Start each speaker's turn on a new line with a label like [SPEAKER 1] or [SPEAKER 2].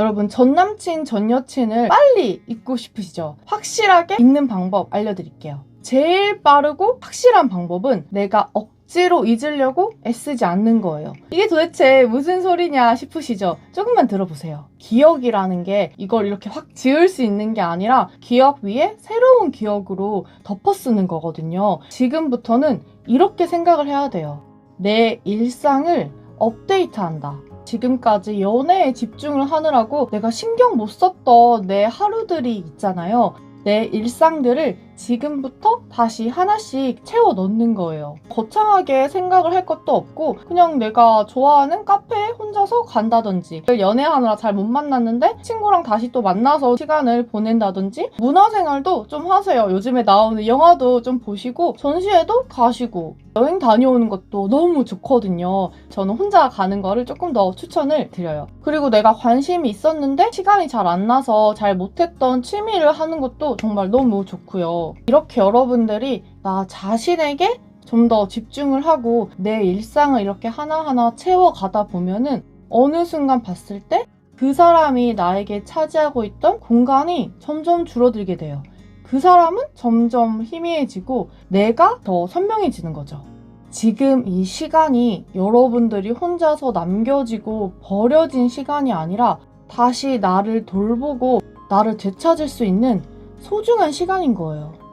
[SPEAKER 1] 여러분 전 남친 전 여친을 빨리 잊고 싶으시죠? 확실하게 잊는 방법 알려드릴게요. 제일 빠르고 확실한 방법은 내가 억지로 잊으려고 애쓰지 않는 거예요. 이게 도대체 무슨 소리냐 싶으시죠? 조금만 들어보세요. 기억이라는 게 이걸 이렇게 확 지울 수 있는 게 아니라 기억 위에 새로운 기억으로 덮어 쓰는 거거든요. 지금부터는 이렇게 생각을 해야 돼요. 내 일상을 업데이트한다. 지금까지 연애에 집중을 하느라고 내가 신경 못 썼던 내 하루들이 있잖아요. 내 일상들을 지금부터 다시 하나씩 채워 넣는 거예요. 거창하게 생각을 할 것도 없고 그냥 내가 좋아하는 카페에 혼자서 간다든지 연애하느라 잘 못 만났는데 친구랑 다시 또 만나서 시간을 보낸다든지 문화생활도 좀 하세요. 요즘에 나오는 영화도 좀 보시고 전시회도 가시고 여행 다녀오는 것도 너무 좋거든요. 저는 혼자 가는 거를 조금 더 추천을 드려요. 그리고 내가 관심이 있었는데 시간이 잘 안 나서 잘 못했던 취미를 하는 것도 정말 너무 좋고요. 이렇게 여러분들이 나 자신에게 좀 더 집중을 하고 내 일상을 이렇게 하나하나 채워가다 보면은 어느 순간 봤을 때 그 사람이 나에게 차지하고 있던 공간이 점점 줄어들게 돼요. 그 사람은 점점 희미해지고 내가 더 선명해지는 거죠. 지금 이 시간이 여러분들이 혼자서 남겨지고 버려진 시간이 아니라 다시 나를 돌보고 나를 되찾을 수 있는 소중한 시간인 거예요.